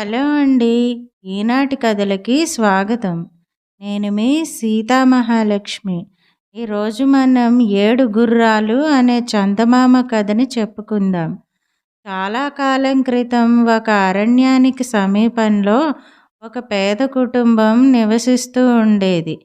Hello అండి. ఈనాటి కథలకి స్వాగతం. నేను మీ సీతామహాలక్ష్మి. ఈరోజు మనం ఏడు గుర్రాలు అనే చందమామ కథని చెప్పుకుందాం. చాలా కాలం క్రితం ఒక అరణ్యానికి సమీపంలో ఒక పేద కుటుంబం నివసిస్తూ ఉండేది.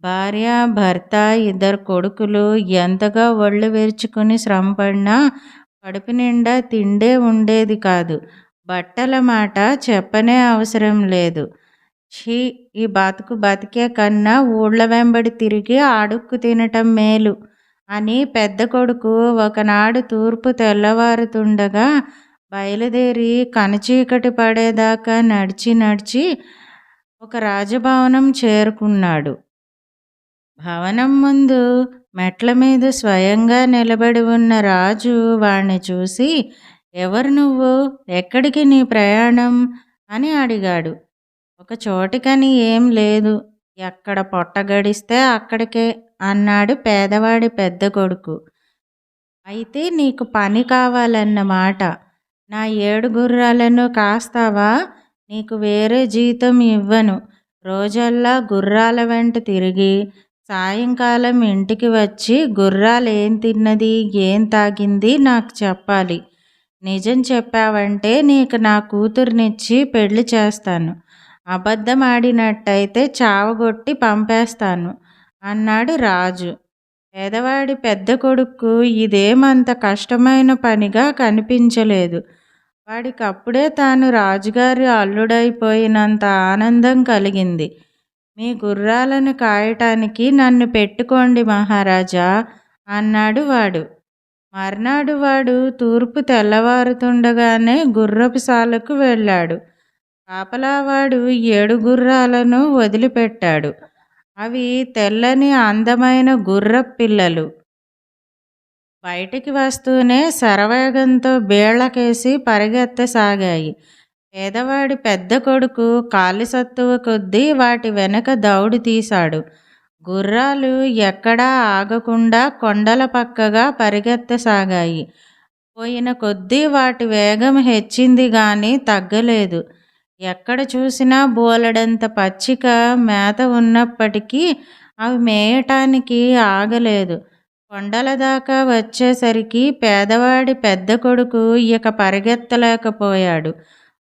భార్య భర్త ఇద్దరు కొడుకులు ఎంతగా ఒళ్ళు విరుచుకుని శ్రమపడినా కడుపు నిండా తిండే ఉండేది కాదు. బట్టల మాట చెప్పనే అవసరం లేదు. ఛీ ఈ బతుకు బతికే కన్నా ఊళ్ళ వెంబడి తిరిగి అడుక్కు తినటం మేలు అని పెద్ద కొడుకు ఒకనాడు తూర్పు తెల్లవారుతుండగా బయలుదేరి కనచీకటి పడేదాకా నడిచి నడిచి ఒక రాజభవనం చేరుకున్నాడు. భవనం ముందు మెట్ల మీద స్వయంగా నిలబడి ఉన్న రాజు వాణ్ణి చూసి ఎవరు నువ్వు? ఎక్కడికి నీ ప్రయాణం? అని అడిగాడు. ఒక చోటికని ఏం లేదు. ఎక్కడ పొట్ట గడిస్తే అక్కడికే అన్నాడు పేదవాడి పెద్ద కొడుకు. అయితే నీకు పని కావాలన్నమాట నా ఏడు గుర్రాలను కాస్తావా? నీకు వేరే జీతం ఇవ్వను. రోజల్లా గుర్రాల వెంట తిరిగి సాయంకాలం ఇంటికి వచ్చి గుర్రాలు ఏం తిన్నది ఏం తాగింది నాకు చెప్పాలి. నిజం చెప్పావంటే నీకు నా కూతుర్నిచ్చి పెళ్ళి చేస్తాను. అబద్ధం ఆడినట్టయితే చావగొట్టి పంపేస్తాను అన్నాడు రాజు. పేదవాడి పెద్ద కొడుకు ఇదేమంత కష్టమైన పనిగా కనిపించలేదు. వాడికి అప్పుడే తాను రాజుగారి అల్లుడైపోయినంత ఆనందం కలిగింది. మీ గుర్రాలను కాయటానికి నన్ను పెట్టుకోండి మహారాజా అన్నాడు వాడు. మర్నాడు వాడు తూర్పు తెల్లవారుతుండగానే గుర్రపు సాలకు వెళ్ళాడు. కాపలావాడు ఏడు గుర్రాలను వదిలిపెట్టాడు. అవి తెల్లని అందమైన గుర్రపు పిల్లలు. బయటికి వస్తూనే శరవేగంతో బీళ్ళకేసి పరిగెత్తసాగాయి. పేదవాడి పెద్ద కొడుకు కాలిసత్తువ కొద్దీ వాటి వెనక దౌడు తీశాడు. గుర్రాలు ఎక్కడా ఆగకుండా కొండల పక్కగా పరిగెత్తసాగాయి. పోయిన కొద్దీ వాటి వేగం హెచ్చింది గాని తగ్గలేదు. ఎక్కడ చూసినా బోలెడంత పచ్చిక మేత ఉన్నప్పటికీ అవి మేయటానికి ఆగలేదు. కొండల దాకా వచ్చేసరికి పేదవాడి పెద్ద కొడుకు ఇక పరిగెత్తలేకపోయాడు.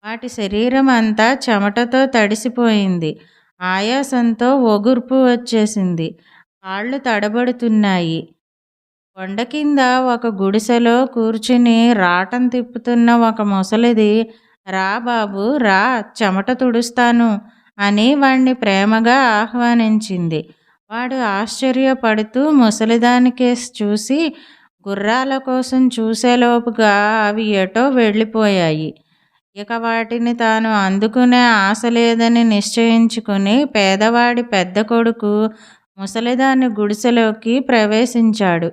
వాటి శరీరం అంతా చెమటతో తడిసిపోయింది. ఆయాసంతో ఒగుర్పు వచ్చేసింది. కాళ్ళు తడబడుతున్నాయి. కొండ కింద ఒక గుడిసెలో కూర్చుని రాటం తిప్పుతున్న ఒక ముసలిది రా బాబు రా చెమట తుడుస్తాను అని వాణ్ణి ప్రేమగా ఆహ్వానించింది. వాడు ఆశ్చర్యపడుతూ ముసలిదానికి చూసి గుర్రాల కోసం చూసేలోపుగా అవి ఎటో వెళ్ళిపోయాయి. ఇక వాటిని తాను అందుకునే ఆశ లేదని నిశ్చయించుకుని పేదవాడి పెద్ద కొడుకు ముసలిదాని గుడిసెలోకి ప్రవేశించాడు.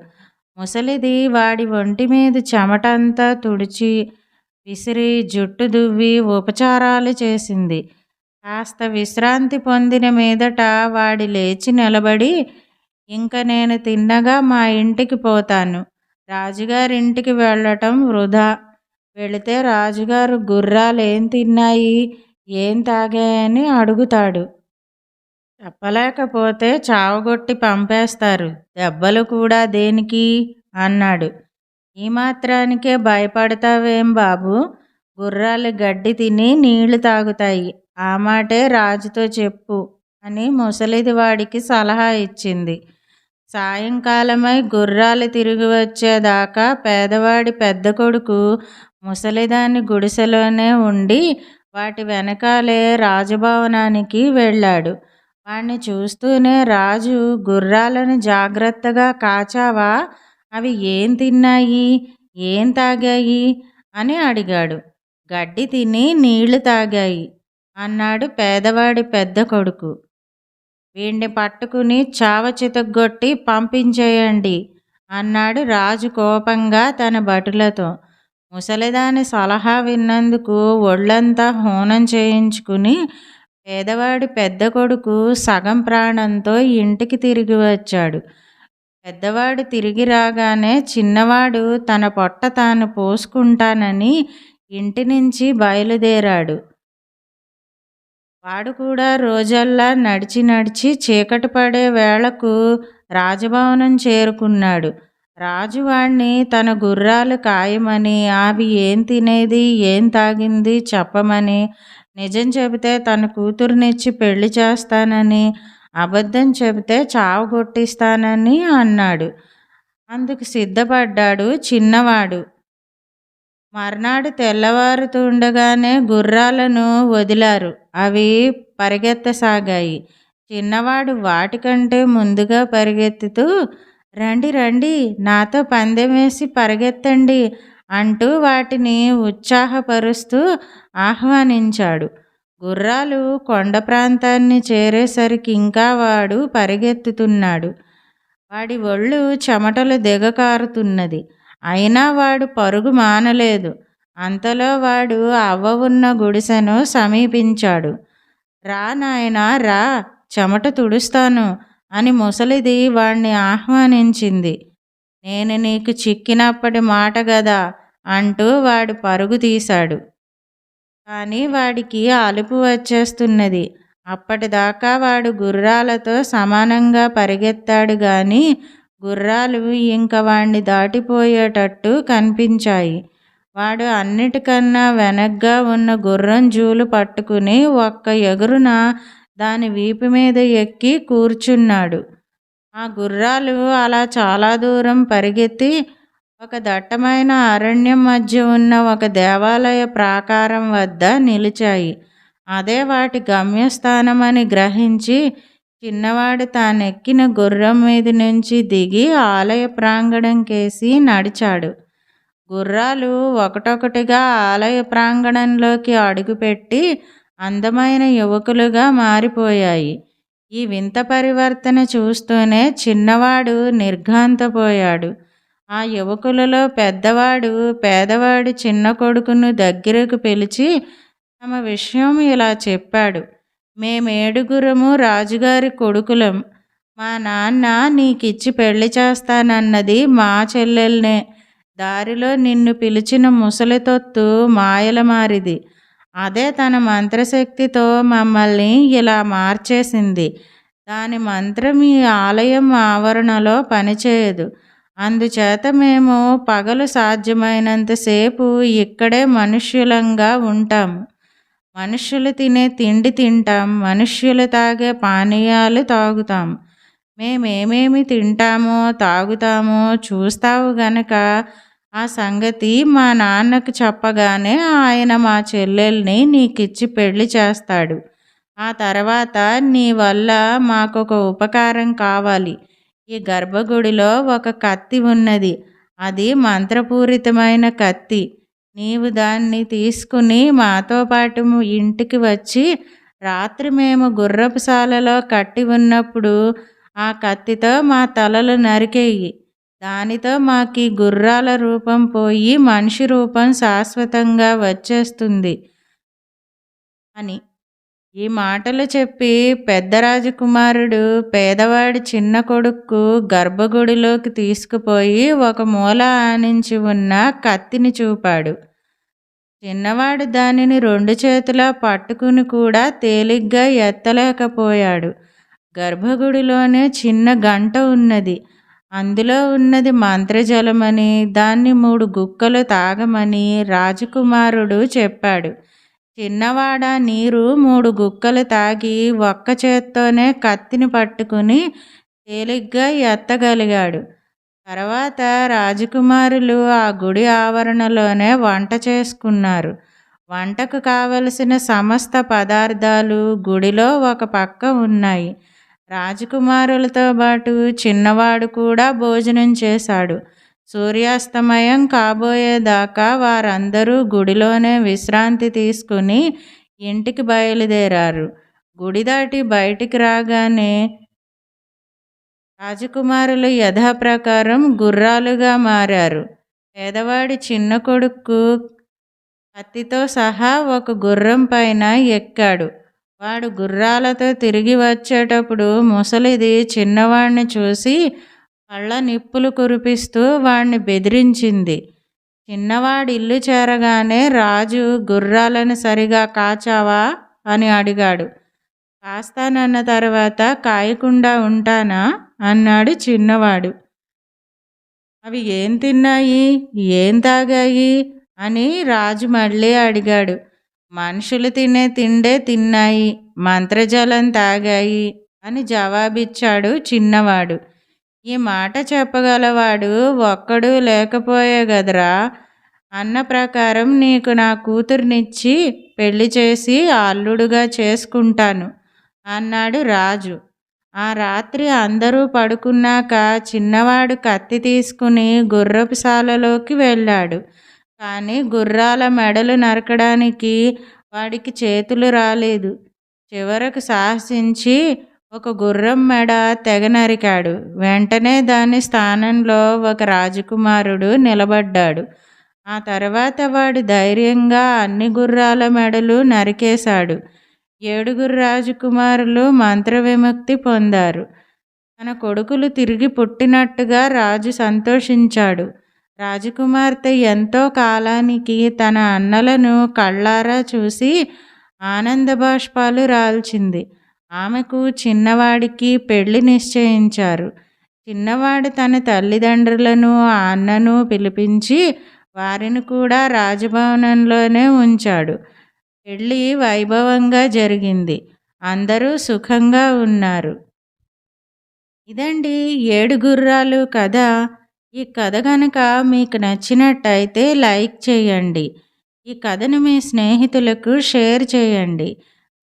ముసలిది వాడి ఒంటి మీద చెమటంతా తుడిచి విసిరి జుట్టు దువ్వి ఉపచారాలు చేసింది. కాస్త విశ్రాంతి పొందిన మీదట వాడి లేచి నిలబడి ఇంక నేను తిన్నగా మా ఇంటికి పోతాను. రాజుగారింటికి వెళ్ళటం వృధా. వెళితే రాజుగారు గుర్రాలు ఏం తిన్నాయి? ఏం తాగాయని అడుగుతాడు. చెప్పలేకపోతే చావగొట్టి పంపేస్తారు. దెబ్బలు కూడా దేనికి అన్నాడు. ఈ మాత్రానికే భయపడతావేం బాబు? గుర్రాలు గడ్డి తిని నీళ్ళు తాగుతాయి. ఆ మాటే రాజుతో చెప్పు అని ముసలిది వాడికి సలహా ఇచ్చింది. సాయంకాలమై గుర్రాలు తిరిగి వచ్చేదాకా పేదవాడి పెద్ద కొడుకు ముసలిదాని గుడిసెలోనే ఉండి వాటి వెనకాలే రాజభవనానికి వెళ్ళాడు. వాణ్ణి చూస్తూనే రాజు గుర్రాలను జాగ్రత్తగా కాచావా? అవి ఏం తిన్నాయి? ఏం తాగాయి? అని అడిగాడు. గడ్డి తిని నీళ్ళు తాగాయి అన్నాడు పేదవాడి పెద్ద కొడుకు. వీణ్ణి పట్టుకుని చావ చితగ్గొట్టి పంపించేయండి అన్నాడు రాజు కోపంగా తన భటులతో. ముసలిదాని సలహా విన్నందుకు ఒళ్ళంతా హోనం చేయించుకుని పేదవాడి పెద్ద కొడుకు సగం ప్రాణంతో ఇంటికి తిరిగి వచ్చాడు. పెద్దవాడు తిరిగి రాగానే చిన్నవాడు తన పొట్ట తాను పోసుకుంటానని ఇంటి నుంచి బయలుదేరాడు. వాడు కూడా రోజల్లా నడిచి నడిచి చీకటి పడే వేళకు రాజభవనం చేరుకున్నాడు. రాజు వాణ్ణి తన గుర్రాలు కాయమని అవి ఏం తినేది ఏం తాగింది చెప్పమని నిజం చెబితే తన కూతురునిచ్చి పెళ్ళి చేస్తానని అబద్ధం చెబితే చావు కొట్టిస్తానని అన్నాడు. అందుకు సిద్ధపడ్డాడు చిన్నవాడు. మర్నాడు తెల్లవారుతుండగానే గుర్రాలను వదిలారు. అవి పరిగెత్తసాగాయి. చిన్నవాడు వాటికంటే ముందుగా పరిగెత్తుతూ రండి రండి నాతో పందెం వేసి పరిగెత్తండి అంటూ వాటిని ఉత్సాహపరుస్తూ ఆహ్వానించాడు. గుర్రాలు కొండ ప్రాంతాన్ని చేరేసరికి ఇంకా వాడు పరిగెత్తుతున్నాడు. వాడి ఒళ్ళు చెమటలు దిగకారుతున్నది. అయినా వాడు పరుగు మానలేదు. అంతలో వాడు అవ్వ ఉన్న గుడిసెను సమీపించాడు. రా నాయనా రా చెమట తుడుస్తాను అని ముసలిది వాణ్ణి ఆహ్వానించింది. నేను నీకు చిక్కినప్పటి మాట గదా అంటూ వాడు పరుగు తీశాడు. కానీ వాడికి అలుపు వచ్చేస్తున్నది. అప్పటిదాకా వాడు గుర్రాలతో సమానంగా పరిగెత్తాడు గాని గుర్రాలు ఇంక వాణ్ణి దాటిపోయేటట్టు కనిపించాయి. వాడు అన్నిటికన్నా వెనగ్గా ఉన్న గుర్రం జూలు పట్టుకుని ఒక్క ఎగురున దాని వీపు మీద ఎక్కి కూర్చున్నాడు. ఆ గుర్రాలు అలా చాలా దూరం పరిగెత్తి ఒక దట్టమైన అరణ్యం మధ్య ఉన్న ఒక దేవాలయ ప్రాకారం వద్ద నిలిచాయి. అదే వాటి గమ్యస్థానం అని గ్రహించి చిన్నవాడు తానెక్కిన గుర్రం మీద నుంచి దిగి ఆలయ ప్రాంగణం కేసి నడిచాడు. గుర్రాలు ఒకటొకటిగా ఆలయ ప్రాంగణంలోకి అడుగుపెట్టి అందమైన యువకులుగా మారిపోయాయి. ఈ వింత పరివర్తన చూస్తూనే చిన్నవాడు నిర్ఘాంతపోయాడు. ఆ యువకులలో పెద్దవాడు పేదవాడి చిన్న కొడుకును దగ్గరకు పిలిచి తమ విషయం ఇలా చెప్పాడు. మేమేడుగురము రాజుగారి కొడుకులం. మా నాన్న నీకిచ్చి పెళ్ళి చేస్తానన్నది మా చెల్లెల్నే. దారిలో నిన్ను పిలిచిన ముసలితొత్తు మాయల మారిది. అదే తన మంత్రశక్తితో మమ్మల్ని ఇలా మార్చేసింది. దాని మంత్రం ఈ ఆలయం ఆవరణలో పనిచేయదు. అందుచేత మేము పగలు సాధ్యమైనంతసేపు ఇక్కడే మనుష్యులంగా ఉంటాము మనుష్యులు తినే తిండి తింటాం మనుష్యులు తాగే పానీయాలు తాగుతాం. మేమేమేమి తింటామో తాగుతామో చూస్తావు గనక ఆ సంగతి మా నాన్నకు చెప్పగానే ఆయన మా చెల్లెల్ని నీకిచ్చి పెళ్ళి చేస్తాడు. ఆ తర్వాత నీ వల్ల మాకొక ఉపకారం కావాలి. ఈ గర్భగుడిలో ఒక కత్తి ఉన్నది. అది మంత్రపూరితమైన కత్తి. నీవు దాన్ని తీసుకుని మాతో పాటు ఇంటికి వచ్చి రాత్రి మేము గుర్రపుశాలలో కట్టి ఉన్నప్పుడు ఆ కత్తితో మా తలలు నరికేయి. దానితో మాకి గుర్రాల రూపం పోయి మనిషి రూపం శాశ్వతంగా వచ్చేస్తుంది. అని ఈ మాటలు చెప్పి పెద్ద రాజకుమారుడు పేదవాడి చిన్న కొడుక్కు గర్భగుడిలోకి తీసుకుపోయి ఒక మూల ఆనించి ఉన్న కత్తిని చూపాడు. చిన్నవాడు దానిని రెండు చేతులా పట్టుకుని కూడా తేలిగ్గా ఎత్తలేకపోయాడు. గర్భగుడిలోనే చిన్న గంట ఉన్నది. అందులో ఉన్నది మంత్రజలమని దాన్ని మూడు గుక్కలు తాగమని రాజకుమారుడు చెప్పాడు. చిన్నవాడ నీరు మూడు గుక్కలు తాగి ఒక్క చేత్తోనే కత్తిని పట్టుకుని తేలిగ్గా ఎత్తగలిగాడు. తర్వాత రాజకుమారులు ఆ గుడి ఆవరణలోనే వంట చేసుకున్నారు. వంటకు కావలసిన సమస్త పదార్థాలు గుడిలో ఒక పక్క ఉన్నాయి. రాజకుమారులతో పాటు చిన్నవాడు కూడా భోజనం చేశాడు. సూర్యాస్తమయం కాబోయేదాకా వారందరూ గుడిలోనే విశ్రాంతి తీసుకుని ఇంటికి బయలుదేరారు. గుడి దాటి బయటికి రాగానే రాజకుమారులు యథాప్రకారం గుర్రాలుగా మారారు. పేదవాడి చిన్న కొడుకు కత్తితో సహా ఒక గుర్రం పైన ఎక్కాడు. వాడు గుర్రాలతో తిరిగి వచ్చేటప్పుడు ముసలిది చిన్నవాడిని చూసి కళ్ళ నిప్పులు కురిపిస్తూ వాణ్ణి బెదిరించింది. చిన్నవాడి ఇల్లు చేరగానే రాజు గుర్రాలను సరిగా కాచావా? అని అడిగాడు. కాస్తానన్న తర్వాత కాయకుండా ఉంటానా? అన్నాడు చిన్నవాడు. అవి ఏం తిన్నాయి? ఏం తాగాయి? అని రాజు మళ్ళీ అడిగాడు. మనుషులు తినే తిండే తిన్నాయి మంత్రజలం తాగాయి అని జవాబిచ్చాడు చిన్నవాడు. ఈ మాట చెప్పగలవాడు ఒక్కడు లేకపోయే గదరా? అన్న ప్రకారం నీకు నా కూతుర్నిచ్చి పెళ్ళి చేసి అల్లుడుగా చేసుకుంటాను. అన్నాడు రాజు. ఆ రాత్రి అందరూ పడుకున్నాక చిన్నవాడు కత్తి తీసుకుని గుర్రపు శాలలోకి వెళ్ళాడు. కానీ గుర్రాల మెడలు నరకడానికి వాడికి చేతులు రాలేదు. చివరకు సాహసించి ఒక గుర్రం మెడ తెగ నరికాడు. వెంటనే దాని స్థానంలో ఒక రాజకుమారుడు నిలబడ్డాడు. ఆ తర్వాత వాడు ధైర్యంగా అన్ని గుర్రాల మెడలు నరికేశాడు. ఏడుగురు రాజకుమారులు మంత్ర విముక్తి పొందారు. తన కొడుకులు తిరిగి పుట్టినట్టుగా రాజు సంతోషించాడు. రాజకుమార్తె ఎంతో కాలానికి తన అన్నలను కళ్ళారా చూసి ఆనంద బాష్పాలు రాల్చింది. ఆమెకు చిన్నవాడికి పెళ్ళి నిశ్చయించారు. చిన్నవాడు తన తల్లిదండ్రులను అన్నను పిలిపించి వారిని కూడా రాజభవనంలోనే ఉంచాడు. పెళ్ళి వైభవంగా జరిగింది. అందరూ సుఖంగా ఉన్నారు. ఇదండి ఏడు గుర్రాలు కథ. ఈ కథ కనుక మీకు నచ్చినట్టయితే లైక్ చేయండి. ఈ కథను మీ స్నేహితులకు షేర్ చేయండి.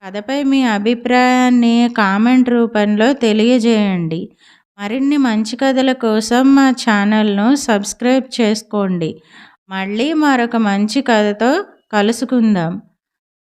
కథపై మీ అభిప్రాయాన్ని కామెంట్ రూపంలో తెలియజేయండి. మరిన్ని మంచి కథల కోసం మా ఛానల్ను సబ్స్క్రైబ్ చేసుకోండి. మళ్ళీ మరొక మంచి కథతో కలుసుకుందాం.